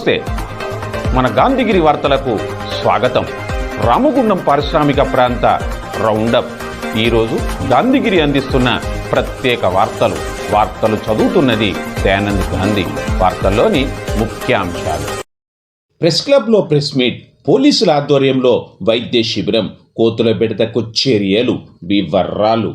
నమస్తే. మన గాంధీగిరి వార్తలకు స్వాగతం. రామగుండం పారిశ్రామిక ప్రాంత రౌండప్. ఈరోజు గాంధీగిరి అందిస్తున్న ప్రత్యేక వార్తలు. వార్తలు చదువుతున్నది దయానంద్ గాంధీ. వార్తల్లోని ముఖ్యాంశాలు. ప్రెస్ క్లబ్లో ప్రెస్ మీట్. పోలీసుల ఆధ్వర్యంలో వైద్య శిబిరం. కోతుల బిడతకు చర్యలు. వివర్రాలు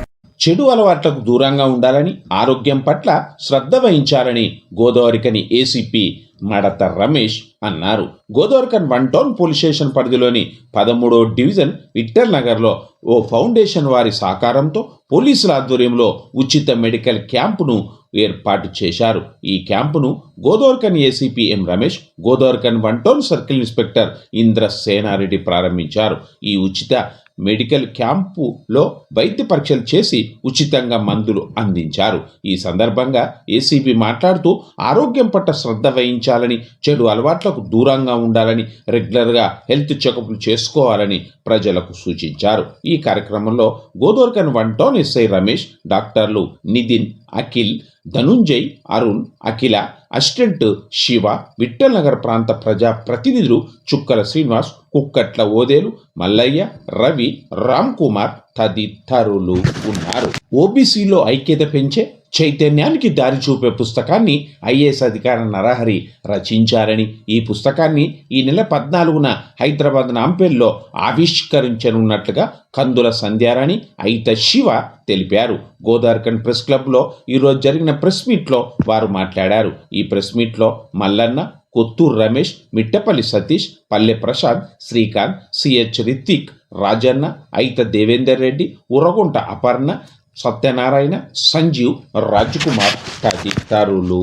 చెడు అలవాట్లకు దూరంగా ఉండాలని ఆరోగ్యం పట్ల శ్రద్ధ వహించాలని గోదావరికని ఏసీపీ మడత రమేష్ అన్నారు. Godavarikhani one town police station పరిధిలోని పదమూడో డివిజన్ విక్టర్ నగర్లో ఓ ఫౌండేషన్ వారి సహకారంతో పోలీసుల ఆధ్వర్యంలో ఉచిత మెడికల్ క్యాంపును ఏర్పాటు చేశారు. ఈ క్యాంపును Godavarikhani ACP M Ramesh Godavarikhani one town circle inspector Indra Senareddy ప్రారంభించారు. ఈ ఉచిత మెడికల్ క్యాంపులో వైద్య పరీక్షలు చేసి ఉచితంగా మందులు అందించారు. ఈ సందర్భంగా ఏసీబీ మాట్లాడుతూ ఆరోగ్యం పట్ల శ్రద్ధ వహించాలని చెడు అలవాట్లకు దూరంగా ఉండాలని రెగ్యులర్గా హెల్త్ చెకప్లు చేసుకోవాలని ప్రజలకు సూచించారు. ఈ కార్యక్రమంలో Godavarikhani one town SI Ramesh డాక్టర్లు నితిన్ అఖిల్ ధనుంజయ్ అరుణ్ అఖిల అసిస్టెంట్ శివ విఠల్ నగర్ ప్రాంత ప్రజా ప్రతినిధులు చుక్కల శ్రీనివాస్ కుక్కట్ల ఓదేలు మల్లయ్య రవి రామ్ కుమార్ తదితరులు ఉన్నారు. ఓబీసీలో ఐక్యత పెంచే చైతన్యానికి దారి చూపే పుస్తకాన్ని ఐఏఎస్ అధికారి నరహరి రచించారని. ఈ పుస్తకాన్ని ఈ నెల పద్నాలుగున హైదరాబాద్ నాంపేల్లో ఆవిష్కరించనున్నట్లుగా కందుల సంధ్యారాణి అయిత శివ తెలిపారు. గోదార్కన్ ప్రెస్ క్లబ్లో ఈరోజు జరిగిన ప్రెస్ మీట్లో వారు మాట్లాడారు. ఈ ప్రెస్ మీట్లో మల్లన్న కొత్తూరు రమేష్ మిట్టపల్లి సతీష్ పల్లె ప్రసాద్ శ్రీకాంత్ సిహెచ్ రిత్విక్ రాజన్న అయిత దేవేందర్ రెడ్డి ఉరగుంట అపర్ణ సత్యనారాయణ సంజీవ్ రాజ్కుమార్ తదితరులు.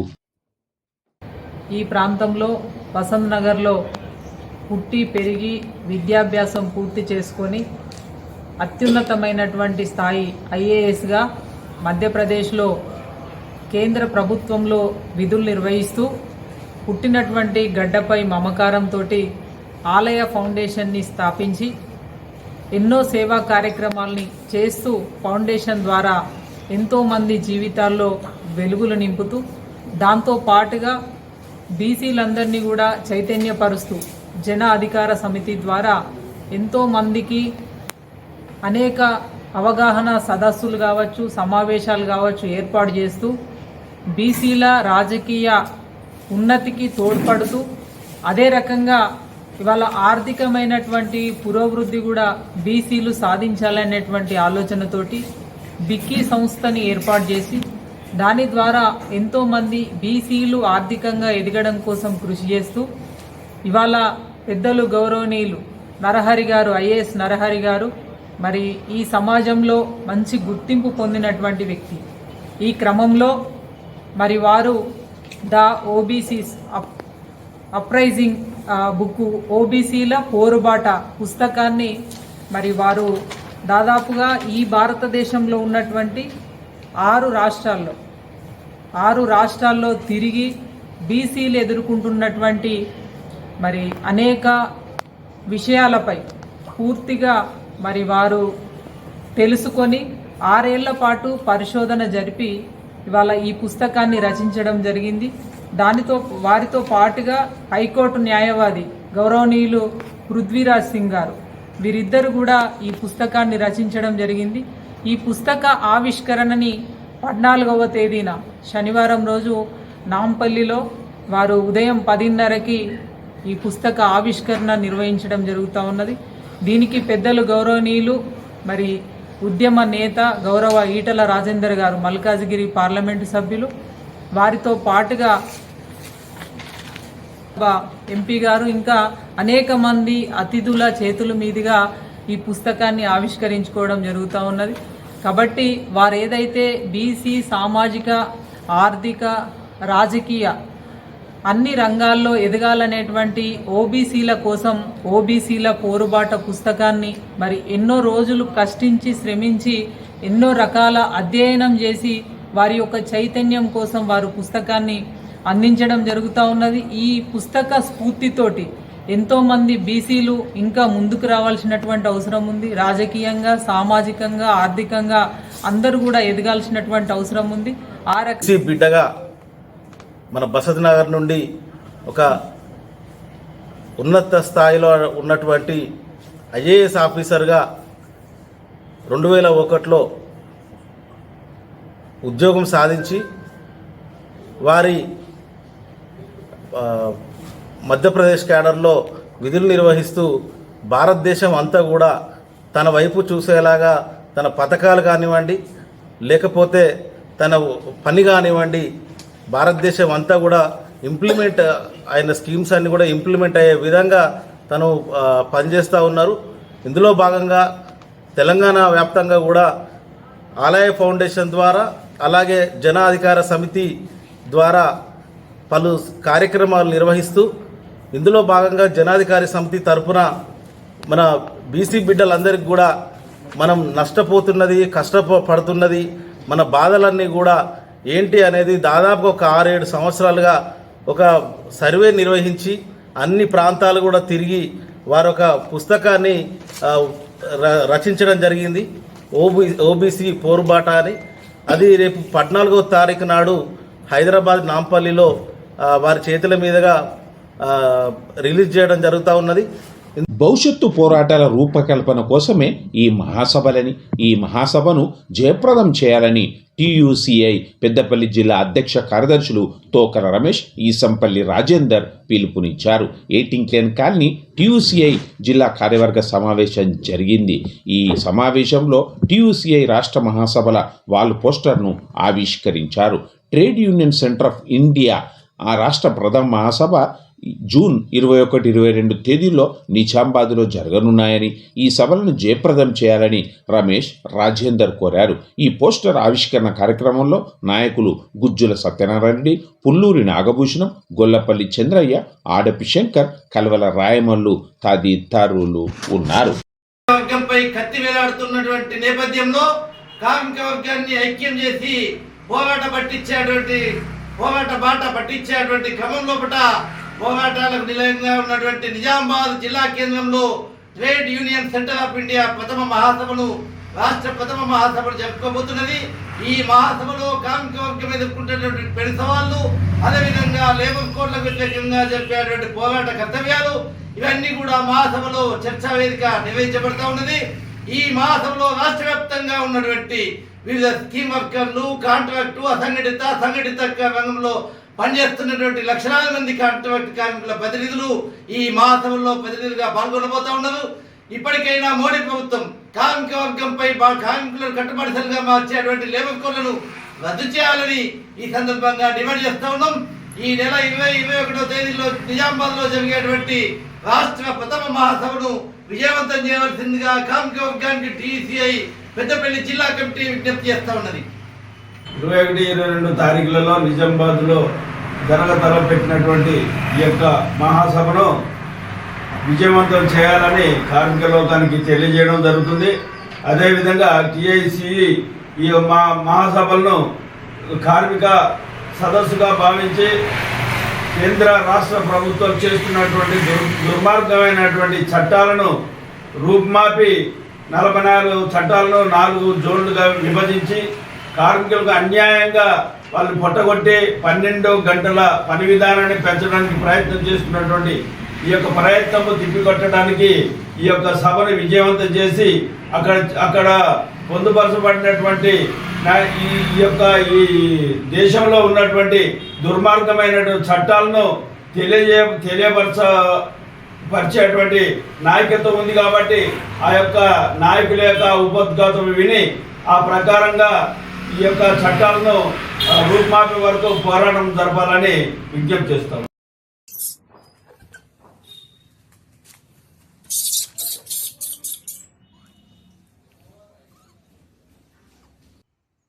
ఈ ప్రాంతంలో వసంత్ నగర్లో పుట్టి పెరిగి విద్యాభ్యాసం పూర్తి చేసుకొని అత్యున్నతమైనటువంటి స్థాయి ఐఏఎస్గా మధ్యప్రదేశ్లో కేంద్ర ప్రభుత్వంలో విధులు నిర్వహిస్తూ పుట్టినటువంటి గడ్డపై మమకారంతో ఆలయ ఫౌండేషన్ని స్థాపించి ఎన్నో సేవా కార్యక్రమాల్ని చేస్తూ ఫౌండేషన్ ద్వారా ఎంతోమంది జీవితాల్లో వెలుగులు నింపుతూ దాంతో పాటుగా బీసీలందరినీ కూడా చైతన్యపరుస్తూ జన అధికార సమితి ద్వారా ఎంతోమందికి అనేక అవగాహన సదస్సులు కావచ్చు సమావేశాలు కావచ్చు ఏర్పాటు చేస్తూ బీసీల రాజకీయ ఉన్నతికి తోడ్పడుతూ అదే రకంగా ఇవాళ ఆర్థికమైనటువంటి పురోభివృద్ధి కూడా బీసీలు సాధించాలనేటువంటి ఆలోచనతోటి బిక్కీ సంస్థని ఏర్పాటు చేసి దాని ద్వారా ఎంతోమంది బీసీలు ఆర్థికంగా ఎదగడం కోసం కృషి చేస్తూ ఇవాళ పెద్దలు గౌరవనీయులు నరహరి గారు ఐఏఎస్ నరహరి గారు మరి ఈ సమాజంలో మంచి గుర్తింపు పొందినటువంటి వ్యక్తి. ఈ క్రమంలో మరి వారు the OBCs up uprising book ఓబీసీల పోరుబాట పుస్తకాన్ని మరి వారు దాదాపుగా ఈ భారతదేశంలో ఉన్నటువంటి ఆరు రాష్ట్రాల్లో ఆరు రాష్ట్రాల్లో తిరిగి బీసీలు ఎదుర్కొంటున్నటువంటి మరి అనేక విషయాలపై పూర్తిగా మరి వారు తెలుసుకొని ఆరేళ్ళ పాటు పరిశోధన జరిపి ఇవాళ ఈ పుస్తకాన్ని రచించడం జరిగింది. దానితో వారితో పాటుగా హైకోర్టు న్యాయవాది గౌరవనీయులు పృథ్వీరాజ్ సింగ్ గారు. వీరిద్దరు కూడా ఈ పుస్తకాన్ని రచించడం జరిగింది. ఈ పుస్తక ఆవిష్కరణని పద్నాలుగవ తేదీన శనివారం రోజు నాంపల్లిలో వారు ఉదయం పదిన్నరకి ఈ పుస్తక ఆవిష్కరణ నిర్వహించడం జరుగుతూ ఉన్నది. దీనికి పెద్దలు గౌరవనీయులు మరి ఉద్యమ నేత గౌరవ ఈటల రాజేందర్ గారు మల్కాజ్గిరి పార్లమెంటు సభ్యులు వారితో పాటుగా ఎంపీ గారు ఇంకా అనేక మంది అతిథుల చేతుల మీదుగా ఈ పుస్తకాన్ని ఆవిష్కరించుకోవడం జరుగుతూ ఉన్నది. కాబట్టి వారు ఏదైతే బీసీ సామాజిక ఆర్థిక రాజకీయ అన్ని రంగాల్లో ఎదగాలనేటువంటి ఓబీసీల కోసం ఓబీసీల పోరుబాట పుస్తకాన్ని మరి ఎన్నో రోజులు కష్టించి శ్రమించి ఎన్నో రకాల అధ్యయనం చేసి వారి యొక్క చైతన్యం కోసం వారు పుస్తకాన్ని అందించడం జరుగుతూ ఉన్నది. ఈ పుస్తక స్ఫూర్తితోటి ఎంతోమంది బీసీలు ఇంకా ముందుకు రావాల్సినటువంటి అవసరం ఉంది. రాజకీయంగా సామాజికంగా ఆర్థికంగా అందరూ కూడా ఎదగాల్సినటువంటి అవసరం ఉంది. ఆ రక బిడ్డగా మన బసత్ నగర్ నుండి ఒక ఉన్నత స్థాయిలో ఉన్నటువంటి ఐఏఎస్ ఆఫీసర్గా రెండు వేల ఒకటిలో ఉద్యోగం సాధించి వారి మధ్యప్రదేశ్ క్యాడర్లో విధులు నిర్వహిస్తూ భారతదేశం అంతా కూడా తన వైపు చూసేలాగా తన పథకాలు కానివ్వండి లేకపోతే తన పని కానివ్వండి భారతదేశం అంతా కూడా ఇంప్లిమెంట్ అయిన స్కీమ్స్ అన్నీ కూడా ఇంప్లిమెంట్ అయ్యే విధంగా తను పనిచేస్తూ ఉన్నారు. ఇందులో భాగంగా తెలంగాణ వ్యాప్తంగా కూడా ఆలయ ఫౌండేషన్ ద్వారా అలాగే జనాధికార సమితి ద్వారా పలు కార్యక్రమాలు నిర్వహిస్తూ ఇందులో భాగంగా జనాధికారి సమితి తరపున మన బీసీ బిడ్డలందరికీ కూడా మనం నష్టపోతున్నది కష్టపడుతున్నది మన బాధలన్నీ కూడా ఏంటి అనేది దాదాపు ఒక ఆరేడు సంవత్సరాలుగా ఒక సర్వే నిర్వహించి అన్ని ప్రాంతాలు కూడా తిరిగి వారొక పుస్తకాన్ని ర- రచించడం జరిగింది. ఓబీ ఓబీసీ పోరుబాట అని అది రేపు పద్నాలుగో తారీఖు నాడు హైదరాబాద్ నాంపల్లిలో వారి చేతుల మీదుగా రిలీజ్ చేయడం జరుగుతూ ఉన్నది. భవిష్యత్తు పోరాటాల రూపకల్పన కోసమే ఈ మహాసభలని ఈ మహాసభను జయప్రదం చేయాలని టీయూసీఐ పెద్దపల్లి జిల్లా అధ్యక్ష కార్యదర్శులు తోకర రమేష్ ఈసంపల్లి రాజేందర్ పిలుపునిచ్చారు. ఎయిటింగ్లేన్ కాలనీ టీయూసీఐ జిల్లా కార్యవర్గ సమావేశం జరిగింది. ఈ సమావేశంలో టీయూసీఐ రాష్ట్ర మహాసభల వాల్ పోస్టర్ను ఆవిష్కరించారు. Trade union centre of India ఆ రాష్ట్ర ప్రథమ మహాసభ జూన్ ఇరవై ఒకటి ఇరవై రెండు తేదీల్లో నిజామాబాద్లో జరగనున్నాయని ఈ సభలను జయప్రదం చేయాలని రమేష్ రాజేందర్ కోరారు. ఈ పోస్టర్ ఆవిష్కరణ కార్యక్రమంలో నాయకులు గుజ్జుల సత్యనారాయణ రెడ్డి పుల్లూరి నాగభూషణం గొల్లపల్లి చంద్రయ్య ఆడపి శంకర్ కల్వల రాయమల్లు తదితరులు ఉన్నారు. వర్గంపై కత్తి వేలాడుతున్నటువంటి నేపథ్యంలో కార్మిక వర్గాన్ని ఐక్యం చేసి పోరాట పట్టించేటువంటి పోరాట బాట పట్టించేటువంటి క్రమం లోపల పోరాటాలకు నిలయంగా ఉన్నటువంటి నిజామాబాద్ జిల్లా కేంద్రంలో trade union centre of India ప్రథమ మహాసభను రాష్ట్ర ప్రథమ మహాసభను జరుపుకోబోతున్నది. ఈ మహాసభలో కార్మిక వర్గం ఎదుర్కొంటున్నటువంటి పెను సవాళ్ళు అదేవిధంగా లేబర్ కోడ్లకు వ్యతిరేకంగా జరిపేటువంటి పోరాట కర్తవ్యాలు ఇవన్నీ కూడా మహాసభలో చర్చా వేదిక నిర్వహించబడతా ఉన్నది. ఈ మహాసభలో రాష్ట్ర వ్యాప్తంగా ఉన్నటువంటి వివిధ స్కీమ్ వర్కర్లు కాంట్రాక్టు అసంఘటిత సంఘటిత రంగంలో పనిచేస్తున్నటువంటి లక్షలాది మంది కాంట్రాక్ట్ కార్మికుల ప్రతినిధులు ఈ మహాసభలో ప్రతినిధులుగా పాల్గొనబోతా ఉన్నారు. ఇప్పటికైనా మోడీ ప్రభుత్వం కార్మిక వర్గంపై కార్మికులను కట్టుబడిసలుగా మార్చేటువంటి లేబర్ కోడ్లను రద్దు చేయాలని ఈ సందర్భంగా డిమాండ్ చేస్తా ఉన్నాం. ఈ నెల ఇరవై ఇరవై ఒకటో తేదీలో నిజామాబాద్లో జరిగేటువంటి రాష్ట్ర ప్రథమ మహాసభను విజయవంతం చేయవలసిందిగా కార్మిక వర్గానికి టీసీఐ పెద్దపల్లి జిల్లా కమిటీ విజ్ఞప్తి చేస్తా ఉన్నది. ఇరవై ఒకటి ఇరవై రెండు తారీఖులలో నిజామాబాద్లో జరగ తలపెట్టినటువంటి ఈ యొక్క మహాసభను విజయవంతం చేయాలని కార్మిక లోకానికి తెలియజేయడం జరుగుతుంది. అదేవిధంగా టీఐసిఈ ఈ మా మహాసభలను కార్మిక సదస్సుగా భావించి కేంద్ర రాష్ట్ర ప్రభుత్వం చేస్తున్నటువంటి దుర్ దుర్మార్గమైనటువంటి చట్టాలను రూపుమాపి నలభై నాలుగు చట్టాలను నాలుగు జోన్లుగా విభజించి కార్మికులకు అన్యాయంగా వాళ్ళు పొట్టగొట్టి పన్నెండు గంటల పని విధానాన్ని పెంచడానికి ప్రయత్నం చేస్తున్నటువంటి ఈ యొక్క ప్రయత్నము తిప్పికొట్టడానికి ఈ యొక్క సభను విజయవంతం చేసి అక్కడ అక్కడ పొందుపరచబడినటువంటి ఈ ఈ యొక్క ఈ దేశంలో ఉన్నటువంటి దుర్మార్గమైనటువంటి చట్టాలను తెలియజే తెలియపరచ పరిచేటువంటి నాయకత్వం ఉంది కాబట్టి ఆ యొక్క నాయకుల యొక్క ఉపద్ఘాతం విని ఆ ప్రకారంగా ఈ యొక్క చట్టాలను రూపుమాపి వరకు పోరాటం జరపాలని విజ్ఞప్తి చేస్తాం.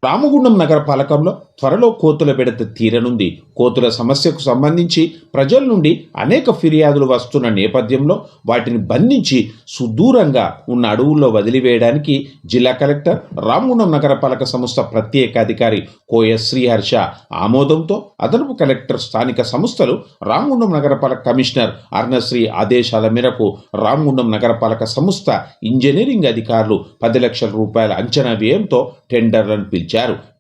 రామగుండం నగరపాలకంలో త్వరలో కోతుల బెడత తీరనుంది. కోతుల సమస్యకు సంబంధించి ప్రజల నుండి అనేక ఫిర్యాదులు వస్తున్న నేపథ్యంలో వాటిని బంధించి సుదూరంగా ఉన్న అడవుల్లో వదిలివేయడానికి జిల్లా కలెక్టర్ రామగుండం నగరపాలక సంస్థ ప్రత్యేక అధికారి కోయ శ్రీహర్ష ఆమోదంతో అదనపు కలెక్టర్ స్థానిక సంస్థలు రామగుండం నగరపాలక కమిషనర్ అర్ణశ్రీ ఆదేశాల మేరకు రామగుండం నగరపాలక సంస్థ ఇంజనీరింగ్ అధికారులు పది లక్షల రూపాయల అంచనా వ్యయంతో టెండర్లను పిలిచారు.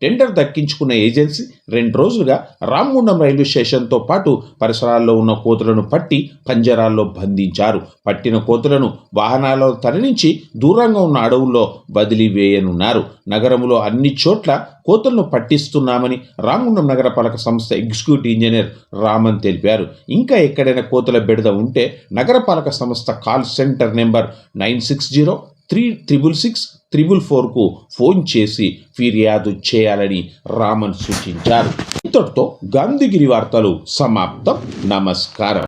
టెండర్ దక్కించుకున్న ఏజెన్సీ రెండు రోజులుగా రామగుండం రైల్వే స్టేషన్తో పాటు పరిసరాల్లో ఉన్న కోతులను పట్టి పంజరాల్లో బంధించారు. పట్టిన కోతులను వాహనాల్లో తరలించి దూరంగా ఉన్న అడవుల్లో వదిలివేయనున్నారు. నగరంలో అన్ని చోట్ల కోతులను పట్టిస్తున్నామని రామగుండం నగరపాలక సంస్థ ఎగ్జిక్యూటివ్ ఇంజనీర్ రామన్ తెలిపారు. ఇంకా ఎక్కడైనా కోతుల బెడద ఉంటే నగరపాలక సంస్థ call centre number nine six zero three triple six triple ఫోర్కు ఫోన్ చేసి ఫిర్యాదు చేయాలని రామన్ సూచించారు. ఇంతటితో గాంధీగిరి వార్తలు సమాప్తం. నమస్కారం.